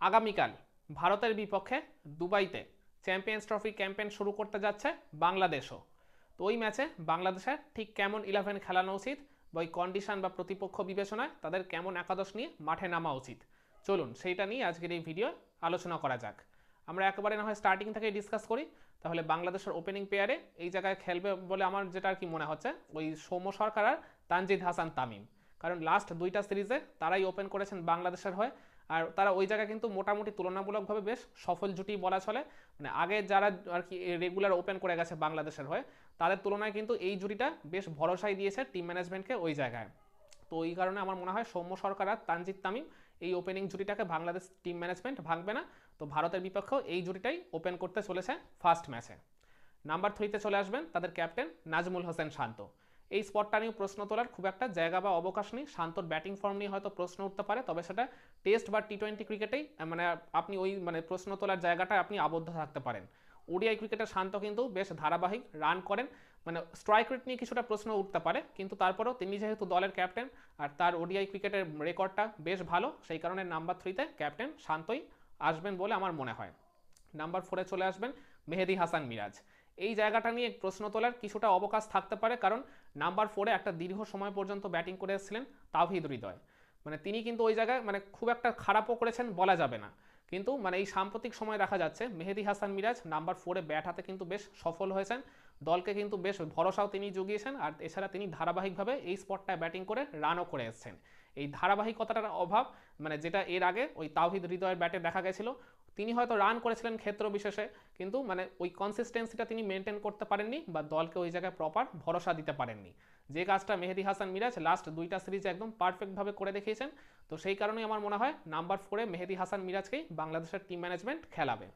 আগামীকাল ভারতের বিপক্ষে দুবাইতে চ্যাম্পিয়ন্স ট্রফি ক্যাম্পেইন শুরু করতে যাচ্ছে বাংলাদেশও। তো ওই ম্যাচে বাংলাদেশের ঠিক কেমন ইলেভেন খেলানো উচিত, বা ওই কন্ডিশন বা প্রতিপক্ষ বিবেচনায় তাদের কেমন একাদশ নিয়ে মাঠে নামা উচিত? চলুন সেইটা নিয়ে আজকের এই ভিডিও আলোচনা করা যাক। আমরা একেবারে না হয় স্টার্টিং থেকে ডিসকাস করি, তাহলে বাংলাদেশের ওপেনিং পেয়ারে এই জায়গায় খেলবে বলে আমার যেটা আর কি মনে হচ্ছে, ওই সৌম্য সরকার আর তানজিদ হাসান তামিম। কারণ লাস্ট দুইটা সিরিজে তারাই ওপেন করেছেন বাংলাদেশের হয়ে আর তারা ওই জায়গায় কিন্তু মোটামুটি তুলনামূলকভাবে বেশ সফল জুটি বলা চলে। মানে আগে যারা আর কি রেগুলার ওপেন করে গেছে বাংলাদেশের হয়ে, তাদের তুলনায় কিন্তু এই জুটিটা বেশ ভরসাই দিয়েছে টিম ম্যানেজমেন্টকে ওই জায়গায়। তো এই কারণে আমার মনে হয় সৌম্য সরকার আর তানজিদ তামিম এই ওপেনিং জুটিটাকে বাংলাদেশ টিম ম্যানেজমেন্ট ভাঙবে না। তো ভারতের বিপক্ষেও এই জুটিটাই ওপেন করতে চলেছে ফার্স্ট ম্যাচে নাম্বার থ্রিতে চলে আসবেন তাদের ক্যাপ্টেন নাজমুল হোসেন শান্ত। এই স্পটটা নিয়ে প্রশ্ন তোলার খুব একটা জায়গা বা অবকাশ নেই। শান্তর ব্যাটিং ফর্ম নিয়ে হয়তো প্রশ্ন উঠতে পারে, তবে সেটা টেস্ট বা টি টোয়েন্টি ক্রিকেটেই মানে আপনি ওই মানে প্রশ্ন তোলার জায়গাটায় আপনি আবদ্ধ থাকতে পারেন। ওডিআই ক্রিকেটে শান্ত কিন্তু বেশ ধারাবাহিক রান করেন মানে স্ট্রাইক রেট নিয়ে কিছুটা প্রশ্ন উঠতে পারে, কিন্তু তারপরেও তিনি যেহেতু দলের ক্যাপ্টেন আর তার ওডিআই ক্রিকেটের রেকর্ডটা বেশ ভালো, সেই কারণে নাম্বার থ্রিতে ক্যাপ্টেন শান্তই আসবেন বলে আমার মনে হয়। নাম্বার ফোরে চলে আসবেন মেহেদি হাসান মিরাজ। এই জায়গাটা নিয়ে প্রশ্ন তোলার কিছুটা অবকাশ থাকতে পারে, কারণ নাম্বার ফোরে একটা দীর্ঘ সময় পর্যন্ত ব্যাটিং করে এসেছিলেন তাওহিদ হৃদয়। মানে তিনি কিন্তু ওই জায়গায় মানে খুব একটা খারাপও করেছেন বলা যাবে না। কিন্তু মানে এই সাম্প্রতিক সময় দেখা যাচ্ছে মেহেদি হাসান মিরাজ নাম্বার ফোরে ব্যাট হাতে কিন্তু বেশ সফল হয়েছেন। দলকে কিন্তু বেশ ভরসাও তিনি জুগিয়েছেন আর এছাড়া তিনি ধারাবাহিকভাবে এই স্পটটায় ব্যাটিং করে রানও করে এসেছেন। এই ধারাবাহিকতাটার অভাব মানে যেটা এর আগে ওই তাওহিদ হৃদয়ের ব্যাটে দেখা গেছিল তিনি হয়তো রান করেছিলেন ক্ষেত্র বিশেষে, কিন্তু মানে ওই কনসিস্টেন্সিটা তিনি মেনটেন করতে পারেননি বা দলকে ওই জায়গায় প্রপার ভরসা দিতে পারেননি। যে কাজটা মেহেদি হাসান মিরাজ লাস্ট দুইটা সিরিজে একদম পারফেক্টভাবে করে দেখিয়েছেন, তো সেই কারণেই আমার মনে হয় নাম্বার ফোরে মেহেদি হাসান মিরাজকেই বাংলাদেশের টিম ম্যানেজমেন্ট খেলাবে।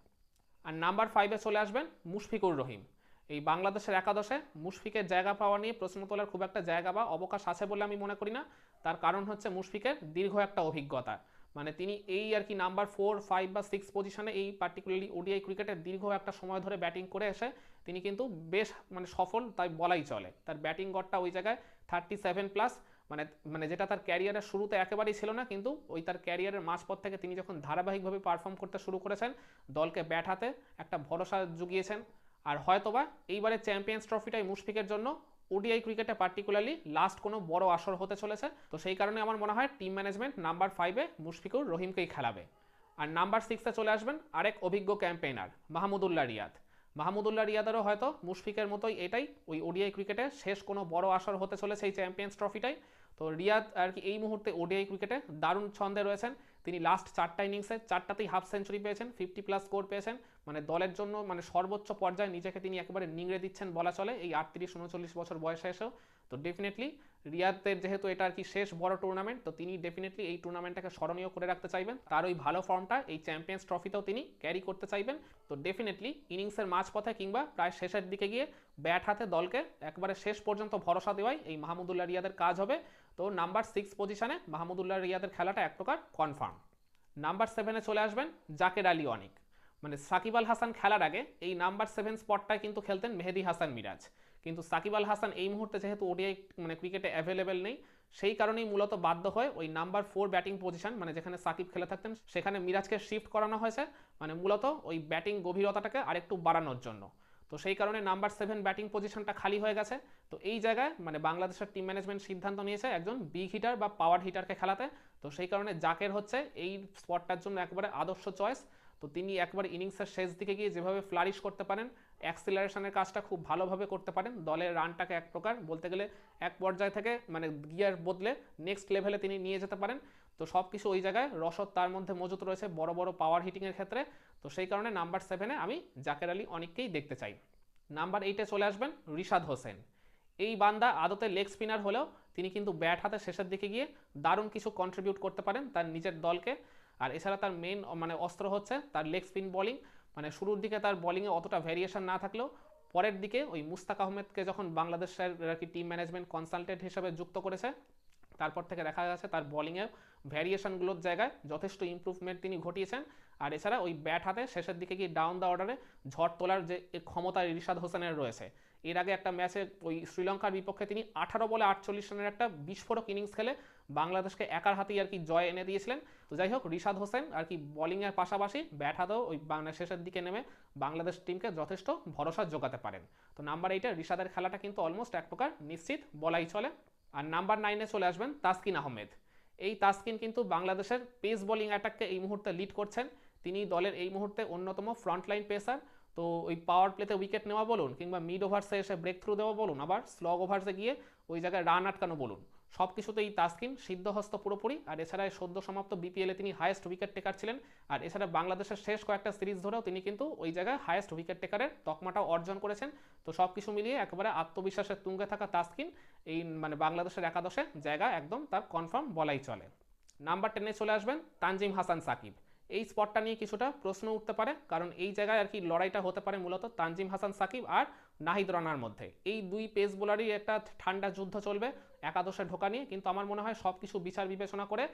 আর নাম্বার ফাইভে চলে আসবেন মুশফিকুর রহিম। এই বাংলাদেশের একাদশে মুশফিকের জায়গা পাওয়া নিয়ে প্রশ্ন তোলার খুব একটা জায়গা বা অবকাশ আছে বলে আমি মনে করি না। তার কারণ হচ্ছে মুশফিকের দীর্ঘ একটা অভিজ্ঞতা। মানে তিনি এই আর কি নাম্বার ফোর ফাইভ বা সিক্স পজিশনে এই পার্টিকুলারলি ওডিআই ক্রিকেটের দীর্ঘ একটা সময় ধরে ব্যাটিং করে এসে তিনি কিন্তু বেশ মানে সফল তাই বলাই চলে। তার ব্যাটিং গড়টা ওই জায়গায় থার্টি সেভেন প্লাস মানে মানে যেটা তার ক্যারিয়ারের শুরুতে একেবারেই ছিল না, কিন্তু ওই তার ক্যারিয়ারের মাঝপথ থেকে তিনি যখন ধারাবাহিকভাবে পারফর্ম করতে শুরু করেছেন, দলকে ব্যাট হাতে একটা ভরসা জুগিয়েছেন আর হয়তোবা এইবারে চ্যাম্পিয়ন্স ট্রফিটাই মুশফিকের জন্য ওডিআই ক্রিকেটে পার্টিকুলারলি লাস্ট কোনো বড় আসর হতে চলেছে। তো সেই কারণে আমার মনে হয় টিম ম্যানেজমেন্ট নাম্বার ফাইভে মুশফিকুর রহিমকেই খেলাবে। আর নাম্বার সিক্সে চলে আসবেন আরেক অভিজ্ঞ ক্যাম্পেইনার মাহমুদুল্লাহ রিয়াদ। মাহমুদুল্লাহ রিয়াদেরও হয়তো মুশফিকের মতোই এটাই ওই ওডিআই ক্রিকেটে শেষ কোনো বড় আসর হতে চলেছে এই চ্যাম্পিয়ন্স ট্রফিটাই তো রিয়াদ আর কি এই মুহূর্তে ওডিআই ক্রিকেটে দারুণ ছন্দে রয়েছেন। তিনি লাস্ট চারটা ইনিংসে চারটাতেই হাফ সেঞ্চুরি পেয়েছেন ফিফটি প্লাস স্কোর পেয়েছেন। মানে দলের জন্য মানে সর্বোচ্চ পর্যায়ে নিজেকে তিনি একেবারে নিংড়ে দিচ্ছেন বলা চলে এই আটত্রিশ, উনচল্লিশ বছর বয়সে এসেও। তো ডেফিনেটলি রিয়াদের যেহেতু এটা আর কি শেষ বড় টুর্নামেন্ট তো তিনি ডেফিনেটলি এই টুর্নামেন্টটাকে স্মরণীয় করে রাখতে চাইবেন। তার ওই ভালো ফর্মটা এই চ্যাম্পিয়ন্স ট্রফিতেও তিনি ক্যারি করতে চাইবেন। তো ডেফিনেটলি ইনিংসের মাঝপথে কিংবা প্রায় শেষের দিকে গিয়ে ব্যাট হাতে দলকে একবারে শেষ পর্যন্ত ভরসা দেওয়াই এই মাহমুদুল্লাহ রিয়াদের কাজ হবে। তো নাম্বার সিক্স পজিশনে মাহমুদুল্লাহ রিয়াদের খেলাটা এক প্রকার কনফার্ম নাম্বার সেভেনে চলে আসবেন জাকের আলী অনিক। মানে সাকিব আল হাসান খেলার আগে এই নাম্বার সেভেন স্পটটায় কিন্তু খেলতেন মেহেদি হাসান মিরাজ। কিন্তু সাকিব আল হাসান এই মুহূর্তে যেহেতু ওডিআই মানে ক্রিকেটে অ্যাভেলেবেল নেই, সেই কারণেই মূলত বাধ্য হয় ওই নাম্বার ফোর ব্যাটিং পজিশন মানে যেখানে সাকিব খেলে থাকতেন, সেখানে মিরাজকে শিফট করানো হয়েছে। মানে মূলত ওই ব্যাটিং গভীরতাটাকে আরেকটু বাড়ানোর জন্য। তো সেই কারণে নাম্বার সেভেন ব্যাটিং পজিশনটা খালি হয়ে গেছে। তো এই জায়গায় মানে বাংলাদেশের টিম ম্যানেজমেন্ট সিদ্ধান্ত নিয়েছে একজন বিগ হিটার বা পাওয়ার হিটারকে খেলাতে। তো সেই কারণে জাকের হচ্ছে এই স্পটটার জন্য একবারে আদর্শ চয়েস তো তিনি একবার ইনিংসের শেষ দিকে গিয়ে যেভাবে ফ্লারিশ করতে পারেন অ্যাক্সিলারেশনের কাজটা খুব ভালোভাবে করতে পারেন, দলের রানটাকে এক প্রকার বলতে গেলে এক পর্যায় থেকে মানে গিয়ার বদলে নেক্সট লেভেলে তিনি নিয়ে যেতে পারেন। তো সব কিছু ওই জায়গায়, রসদ তার মধ্যে মজুত রয়েছে বড় বড় পাওয়ার হিটিংয়ের ক্ষেত্রে। তো সেই কারণে নাম্বার সেভেনে আমি জাকের আলী অনেককেই দেখতে চাই। নাম্বার এইটে চলে আসবেন রিশাদ হোসেন। এই বান্দা আদতে লেগ স্পিনার হলেও তিনি কিন্তু ব্যাট হাতে শেষের দিকে গিয়ে দারুণ কিছু কন্ট্রিবিউট করতে পারেন তার নিজের দলকে। আর এছাড়া তার মেন মানে অস্ত্র হচ্ছে তার লেগ স্পিন বলিং মানে শুরুর দিকে তার বলিংয়ে অতটা ভ্যারিয়েশন না থাকলেও পরের দিকে ওই মুস্তাক আহমেদকে যখন বাংলাদেশের আর কি টিম ম্যানেজমেন্ট কনসালটেন্ট হিসেবে যুক্ত করেছে, তারপর থেকে দেখা গেছে তার বলিংয়ের ভ্যারিয়েশনগুলোর জায়গায় যথেষ্ট ইম্প্রুভমেন্ট তিনি ঘটিয়েছেন। আর এছাড়া ওই ব্যাট হাতে শেষের দিকে গিয়ে ডাউন দ্য অর্ডারে ঝড় তোলার যে ক্ষমতা রিশাদ হোসেনের রয়েছে, এর আগে একটা ম্যাচে ওই শ্রীলঙ্কার বিপক্ষে তিনি আঠারো বলে আটচল্লিশ রানের একটা বিস্ফোরক ইনিংস খেলে বাংলাদেশকে একার হাতেই আর কি জয় এনে দিয়েছিলেন। তো যাই হোক, রিশাদ হোসেন আর কি বোলিংয়ের পাশাপাশি ব্যাট হাতেও ওই বাংলা শেষের দিকে নেমে বাংলাদেশ টিমকে যথেষ্ট ভরসা যোগাতে পারেন। তো নাম্বার এইটে রিশাদের খেলাটা কিন্তু অলমোস্ট এক প্রকার নিশ্চিত বলাই চলে। আর নাম্বার নাইনে চলে আসবেন তাসকিন আহমেদ। এই তাসকিন কিন্তু বাংলাদেশের পেস বোলিং অ্যাটাককে এই মুহূর্তে লিড করছেন। তিনি দলের এই মুহূর্তে অন্যতম ফ্রন্টলাইন পেসার। তো ওই পাওয়ার প্লেতে উইকেট নেওয়া বলুন কিংবা মিড ওভার্সে এসে ব্রেক থ্রু দেওয়া বলুন, আবার স্লগ ওভার্সে গিয়ে ওই জায়গায় রান আটকানো বলুন। সব কিছুতেই তাসকিন, সিদ্ধহস্ত পুরোপুরি। আর এছাড়া সদ্য সমাপ্ত বিপিএলে তিনি হায়েস্ট উইকেট টেকার ছিলেন। আর এছাড়া বাংলাদেশের শেষ কয়েকটা সিরিজ ধরেও তিনি কিন্তু ওই জায়গায় হায়েস্ট উইকেট টেকারের তকমাটাও অর্জন করেছেন। তো সব কিছু মিলিয়ে একেবারে আত্মবিশ্বাসের তুঙ্গে থাকা তাসকিন এই মানে বাংলাদেশের একাদশে জায়গা একদম তার কনফার্ম বলাই চলে। নাম্বার টেনে চলে আসবেন তানজিম হাসান সাকিব। এই স্পটটা নিয়ে কিছুটা প্রশ্ন উঠতে পারে, কারণ এই জায়গায় আর কি লড়াইটা হতে পারে মূলত তানজিম হাসান, সাকিব আর নাহিদ রানার মধ্যে। এই দুই পেস বোলারই একটা ঠান্ডা যুদ্ধ চলবে একাদশে ঢোকা নিয়ে, কিন্তু আমার মনে হয় সব কিছু বিচার বিবেচনা করে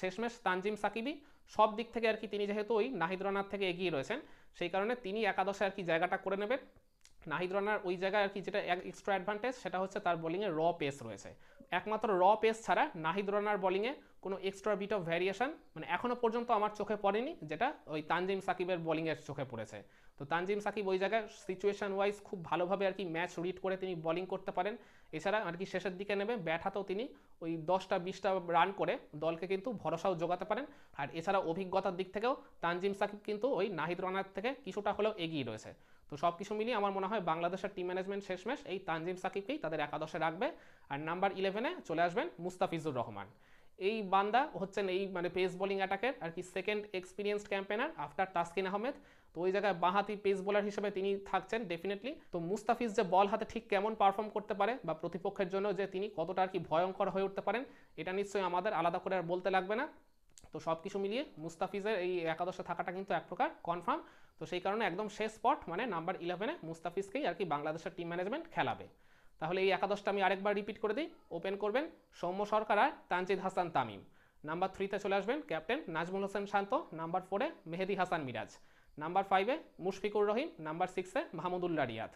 শেষমেশ তানজিম, সাকিবই সব দিক থেকে আর কি তিনি যেহেতু ওই নাহিদ রানার থেকে এগিয়ে রয়েছেন, সেই কারণে তিনি একাদশে আর কি জায়গাটা করে নেবেন। নাহিদ রানার ওই জায়গায় আর কি যেটা এক্সট্রা অ্যাডভান্টেজ সেটা হচ্ছে তার বোলিংয়ে র পেস রয়েছে। একমাত্র র পেস ছাড়া নাহিদ রানার বোলিংয়ে কোনো এক্সট্রা বিট অফ ভ্যারিয়েশন মানে এখনও পর্যন্ত আমার চোখে পড়েনি, যেটা ওই তানজিম সাকিবের বোলিংয়ের চোখে পড়েছে। তো তানজিম সাকিব ওই জায়গায় সিচুয়েশন ওয়াইজ খুব ভালোভাবে আর কি ম্যাচ রিড করে তিনি বোলিং করতে পারেন। এছাড়া আর কি শেষের দিকে নেবে ব্যাট হাতেও তিনি ওই দশটা, বিশটা রান করে দলকে কিন্তু ভরসাও যোগাতে পারেন। আর এছাড়া অভিজ্ঞতার দিক থেকেও তানজিম সাকিব কিন্তু ওই নাহিদ রানার থেকে কিছুটা হলেও এগিয়ে রয়েছে। তো সব কিছু মিলিয়ে আমার মনে হয় বাংলাদেশের টিম ম্যানেজমেন্ট শেষমেশ এই তানজিম সাকিবকেই তাদের একাদশে রাখবে। আর নাম্বার ইলেভেনে চলে আসবেন মুস্তাফিজুর রহমান। এই বান্দা হচ্ছেন এই মানে পেস বোলিং অ্যাটাকের আর কি second experienced campaigner after Taskin Ahmed. তো ওই জায়গায় বাঁহাতি পেস বোলার হিসেবে তিনি থাকছেন ডেফিনেটলি তো মুস্তাফিজ যে বল হাতে ঠিক কেমন পারফর্ম করতে পারে বা প্রতিপক্ষের জন্য যে তিনি কতটা আর কি ভয়ঙ্কর হয়ে উঠতে পারেন, এটা নিশ্চয়ই আমাদের আলাদা করে আর বলতে লাগবে না। তো সব কিছু মিলিয়ে মুস্তাফিজের এই একাদশে থাকাটা কিন্তু এক প্রকার কনফার্ম তো সেই কারণে একদম শেষ স্পট মানে নাম্বার ইলেভেনে মুস্তাফিজকেই আর কি বাংলাদেশের টিম ম্যানেজমেন্ট খেলাবে। তাহলে এই একাদশটা আমি আরেকবার রিপিট করে দিই। ওপেন করবেন। সৌম্য সরকার আর তানজিদ হাসান তামিম। নাম্বার থ্রিতে চলে আসবেন ক্যাপ্টেন নাজমুল হোসেন শান্ত। নাম্বার ফোরে মেহেদি হাসান মিরাজ। নাম্বার ফাইভে মুশফিকুর রহিম। নাম্বার সিক্সে মাহমুদুল্লাহ রিয়াদ।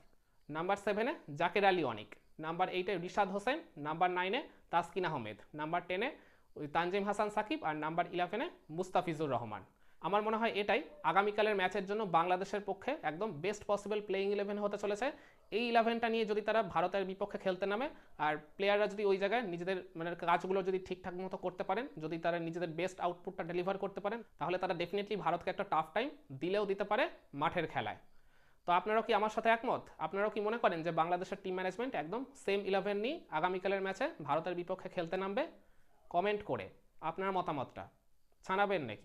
নাম্বার সেভেনে জাকের আলী অনিক। নাম্বার এইটে রিশাদ হোসেন। নাম্বার নাইনে তাসকিন আহমেদ। নাম্বার টেনে তানজিম হাসান সাকিব আর নাম্বার ইলেভেনে মুস্তাফিজুর রহমান। আমার মনে হয় এটাই আগামীকালের ম্যাচের জন্য বাংলাদেশের পক্ষে একদম বেস্ট পসিবল প্লেইং ইলেভেন হতে চলেছে। এই ইলেভেনটা নিয়ে যদি তারা ভারতের বিপক্ষে খেলতে নামে, আর প্লেয়াররা যদি ওই জায়গায় নিজেদের মানে কাজগুলো যদি ঠিকঠাক মতো করতে পারেন, যদি তারা নিজেদের বেস্ট আউটপুটটা ডেলিভার করতে পারেন, তাহলে তারা ডেফিনেটলি ভারতকে একটা টাফ টাইম দিলেও দিতে পারে মাঠের খেলায়। তো আপনারাও কি আমার সাথে একমত? আপনারাও কি মনে করেন যে বাংলাদেশের টিম ম্যানেজমেন্ট একদম সেম ইলেভেন নিয়ে আগামীকালের ম্যাচে ভারতের বিপক্ষে খেলতে নামবে? কমেন্ট করে আপনার মতামতটা ছানাবেন নাকি?